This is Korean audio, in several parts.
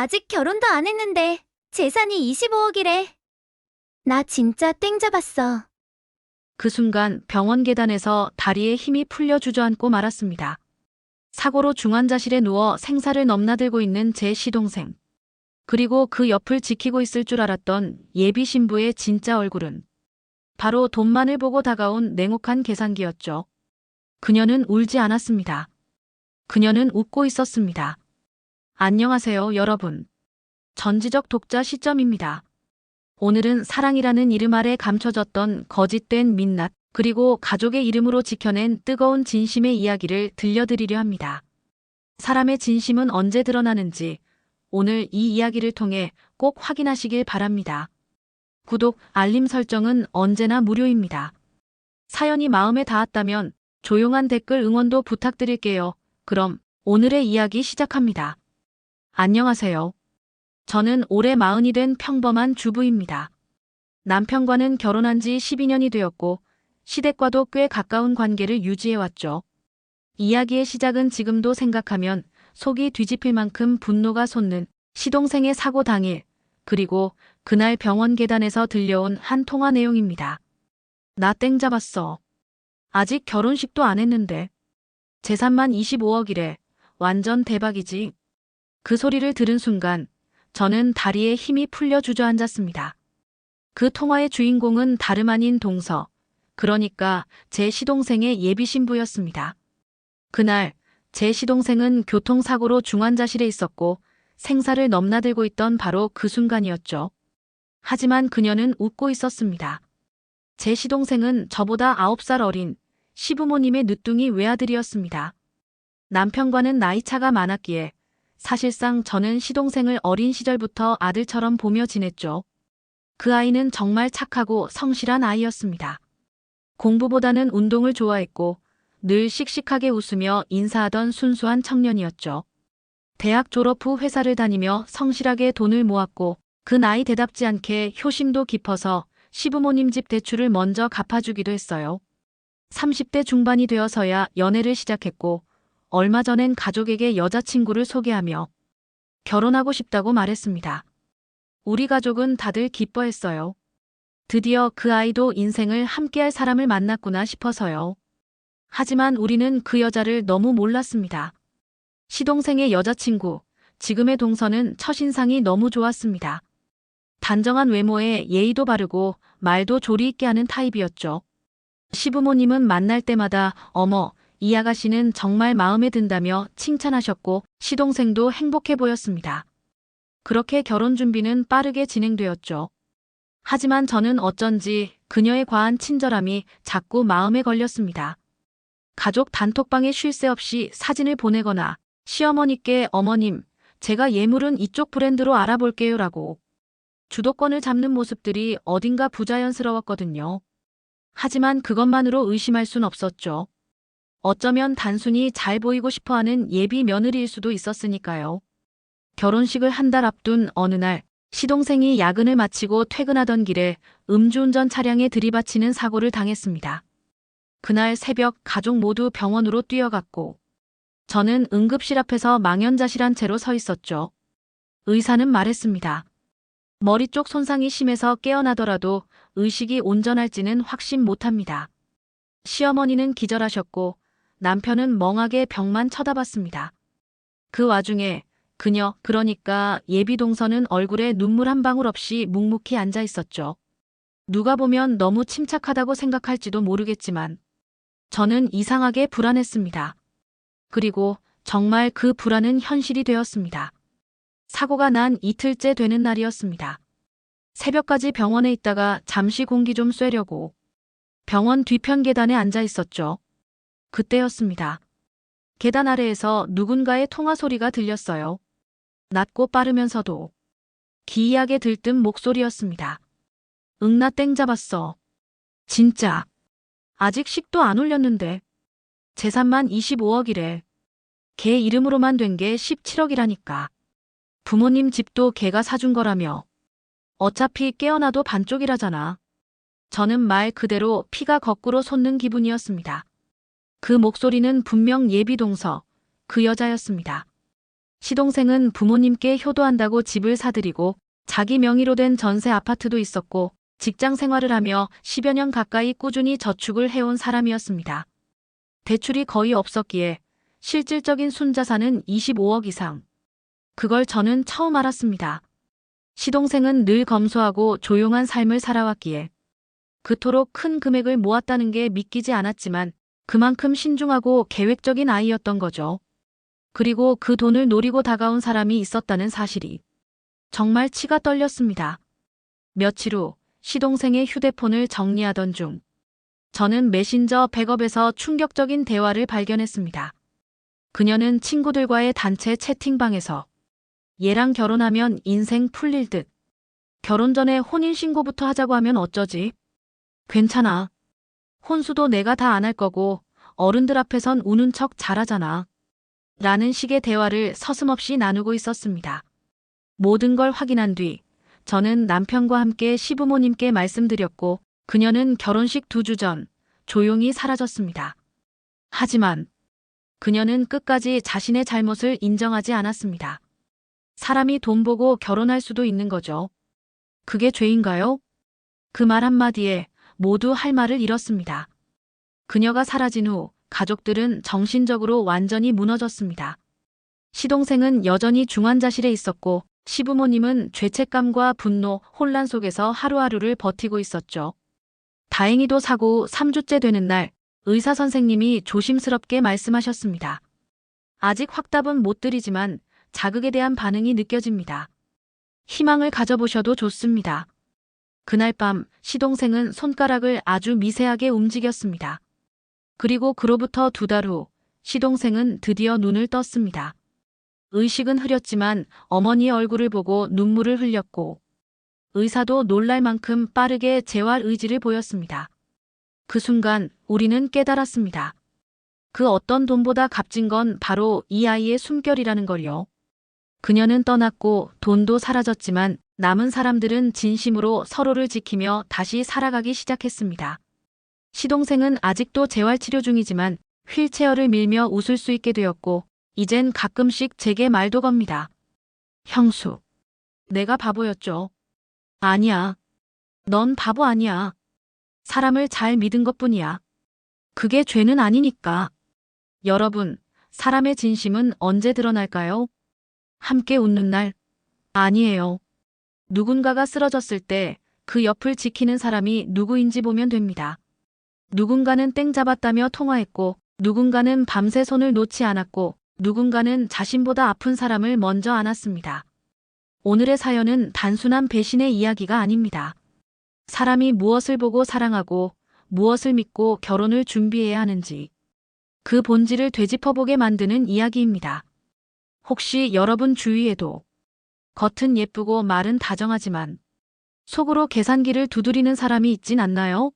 아직 결혼도 안 했는데 재산이 25억이래. 나 진짜 땡 잡았어. 그 순간 병원 계단에서 다리에 힘이 풀려 주저앉고 말았습니다. 사고로 중환자실에 누워 생사를 넘나들고 있는 제 시동생. 그리고 그 옆을 지키고 있을 줄 알았던 예비 신부의 진짜 얼굴은 바로 돈만을 보고 다가온 냉혹한 계산기였죠. 그녀는 울지 않았습니다. 그녀는 웃고 있었습니다. 안녕하세요, 여러분. 전지적 독자 시점입니다. 오늘은 사랑이라는 이름 아래 감춰졌던 거짓된 민낯, 그리고 가족의 이름으로 지켜낸 뜨거운 진심의 이야기를 들려드리려 합니다. 사람의 진심은 언제 드러나는지 오늘 이 이야기를 통해 꼭 확인하시길 바랍니다. 구독, 알림 설정은 언제나 무료입니다. 사연이 마음에 닿았다면 조용한 댓글 응원도 부탁드릴게요. 그럼 오늘의 이야기 시작합니다. 안녕하세요. 저는 올해 마흔이 된 평범한 주부입니다. 남편과는 결혼한 지 12년이 되었고 시댁과도 꽤 가까운 관계를 유지해왔죠. 이야기의 시작은 지금도 생각하면 속이 뒤집힐 만큼 분노가 솟는 시동생의 사고 당일, 그리고 그날 병원 계단에서 들려온 한 통화 내용입니다. 나 땡 잡았어. 아직 결혼식도 안 했는데. 재산만 25억이래. 완전 대박이지. 그 소리를 들은 순간 저는 다리에 힘이 풀려 주저앉았습니다. 그 통화의 주인공은 다름 아닌 동서, 그러니까 제 시동생의 예비 신부였습니다. 그날 제 시동생은 교통사고로 중환자실에 있었고 생사를 넘나들고 있던 바로 그 순간이었죠. 하지만 그녀는 웃고 있었습니다. 제 시동생은 저보다 9살 어린 시부모님의 늦둥이 외아들이었습니다. 남편과는 나이차가 많았기에 사실상 저는 시동생을 어린 시절부터 아들처럼 보며 지냈죠. 그 아이는 정말 착하고 성실한 아이였습니다. 공부보다는 운동을 좋아했고 늘 씩씩하게 웃으며 인사하던 순수한 청년이었죠. 대학 졸업 후 회사를 다니며 성실하게 돈을 모았고 그 나이 대답지 않게 효심도 깊어서 시부모님 집 대출을 먼저 갚아주기도 했어요. 30대 중반이 되어서야 연애를 시작했고 얼마 전엔 가족에게 여자친구를 소개하며 결혼하고 싶다고 말했습니다. 우리 가족은 다들 기뻐했어요. 드디어 그 아이도 인생을 함께할 사람을 만났구나 싶어서요. 하지만 우리는 그 여자를 너무 몰랐습니다. 시동생의 여자친구, 지금의 동서는 첫인상이 너무 좋았습니다. 단정한 외모에 예의도 바르고 말도 조리 있게 하는 타입이었죠. 시부모님은 만날 때마다 어머, 이 아가씨는 정말 마음에 든다며 칭찬하셨고 시동생도 행복해 보였습니다. 그렇게 결혼 준비는 빠르게 진행되었죠. 하지만 저는 어쩐지 그녀의 과한 친절함이 자꾸 마음에 걸렸습니다. 가족 단톡방에 쉴 새 없이 사진을 보내거나 시어머니께 어머님, 제가 예물은 이쪽 브랜드로 알아볼게요 라고 주도권을 잡는 모습들이 어딘가 부자연스러웠거든요. 하지만 그것만으로 의심할 순 없었죠. 어쩌면 단순히 잘 보이고 싶어 하는 예비 며느리일 수도 있었으니까요. 결혼식을 한 달 앞둔 어느 날, 시동생이 야근을 마치고 퇴근하던 길에 음주운전 차량에 들이받치는 사고를 당했습니다. 그날 새벽 가족 모두 병원으로 뛰어갔고, 저는 응급실 앞에서 망연자실한 채로 서 있었죠. 의사는 말했습니다. 머리 쪽 손상이 심해서 깨어나더라도 의식이 온전할지는 확신 못합니다. 시어머니는 기절하셨고 남편은 멍하게 벽만 쳐다봤습니다. 그 와중에 그녀, 그러니까 예비 동서는 얼굴에 눈물 한 방울 없이 묵묵히 앉아 있었죠. 누가 보면 너무 침착하다고 생각할지도 모르겠지만 저는 이상하게 불안했습니다. 그리고 정말 그 불안은 현실이 되었습니다. 사고가 난 이틀째 되는 날이었습니다. 새벽까지 병원에 있다가 잠시 공기 좀 쐬려고 병원 뒤편 계단에 앉아 있었죠. 그때였습니다. 계단 아래에서 누군가의 통화 소리가 들렸어요. 낮고 빠르면서도 기이하게 들뜬 목소리였습니다. 응나 땡 잡았어. 진짜. 아직 식도 안 올렸는데. 재산만 25억이래. 걔 이름으로만 된 게 17억이라니까. 부모님 집도 걔가 사준 거라며. 어차피 깨어나도 반쪽이라잖아. 저는 말 그대로 피가 거꾸로 솟는 기분이었습니다. 그 목소리는 분명 예비 동서, 그 여자였습니다. 시동생은 부모님께 효도한다고 집을 사들이고 자기 명의로 된 전세 아파트도 있었고 직장 생활을 하며 10여 년 가까이 꾸준히 저축을 해온 사람이었습니다. 대출이 거의 없었기에 실질적인 순자산은 25억 이상. 그걸 저는 처음 알았습니다. 시동생은 늘 검소하고 조용한 삶을 살아왔기에 그토록 큰 금액을 모았다는 게 믿기지 않았지만 그만큼 신중하고 계획적인 아이였던 거죠. 그리고 그 돈을 노리고 다가온 사람이 있었다는 사실이 정말 치가 떨렸습니다. 며칠 후 시동생의 휴대폰을 정리하던 중 저는 메신저 백업에서 충격적인 대화를 발견했습니다. 그녀는 친구들과의 단체 채팅방에서 얘랑 결혼하면 인생 풀릴 듯. 결혼 전에 혼인신고부터 하자고 하면 어쩌지? 괜찮아. 혼수도 내가 다 안 할 거고 어른들 앞에선 우는 척 잘하잖아. 라는 식의 대화를 서슴없이 나누고 있었습니다. 모든 걸 확인한 뒤 저는 남편과 함께 시부모님께 말씀드렸고 그녀는 결혼식 두 주 전 조용히 사라졌습니다. 하지만 그녀는 끝까지 자신의 잘못을 인정하지 않았습니다. 사람이 돈 보고 결혼할 수도 있는 거죠. 그게 죄인가요? 그 말 한마디에 모두 할 말을 잃었습니다. 그녀가 사라진 후 가족들은 정신적으로 완전히 무너졌습니다. 시동생은 여전히 중환자실에 있었고 시부모님은 죄책감과 분노, 혼란 속에서 하루하루를 버티고 있었죠. 다행히도 사고 후 3주째 되는 날 의사 선생님이 조심스럽게 말씀하셨습니다. 아직 확답은 못 드리지만 자극에 대한 반응이 느껴집니다. 희망을 가져보셔도 좋습니다. 그날 밤 시동생은 손가락을 아주 미세하게 움직였습니다. 그리고 그로부터 두 달 후 시동생은 드디어 눈을 떴습니다. 의식은 흐렸지만 어머니의 얼굴을 보고 눈물을 흘렸고 의사도 놀랄 만큼 빠르게 재활 의지를 보였습니다. 그 순간 우리는 깨달았습니다. 그 어떤 돈보다 값진 건 바로 이 아이의 숨결이라는 걸요. 그녀는 떠났고 돈도 사라졌지만 남은 사람들은 진심으로 서로를 지키며 다시 살아가기 시작했습니다. 시동생은 아직도 재활치료 중이지만 휠체어를 밀며 웃을 수 있게 되었고 이젠 가끔씩 제게 말도 겁니다. 형수, 내가 바보였죠. 아니야. 넌 바보 아니야. 사람을 잘 믿은 것 뿐이야. 그게 죄는 아니니까. 여러분, 사람의 진심은 언제 드러날까요? 함께 웃는 날? 아니에요. 누군가가 쓰러졌을 때 그 옆을 지키는 사람이 누구인지 보면 됩니다. 누군가는 땡 잡았다며 통화했고, 누군가는 밤새 손을 놓지 않았고, 누군가는 자신보다 아픈 사람을 먼저 안았습니다. 오늘의 사연은 단순한 배신의 이야기가 아닙니다. 사람이 무엇을 보고 사랑하고 무엇을 믿고 결혼을 준비해야 하는지 그 본질을 되짚어보게 만드는 이야기입니다. 혹시 여러분 주위에도 겉은 예쁘고 말은 다정하지만 속으로 계산기를 두드리는 사람이 있진 않나요?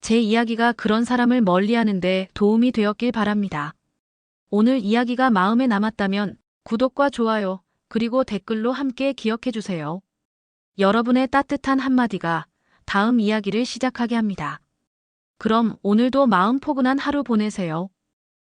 제 이야기가 그런 사람을 멀리하는데 도움이 되었길 바랍니다. 오늘 이야기가 마음에 남았다면 구독과 좋아요, 그리고 댓글로 함께 기억해 주세요. 여러분의 따뜻한 한마디가 다음 이야기를 시작하게 합니다. 그럼 오늘도 마음 포근한 하루 보내세요.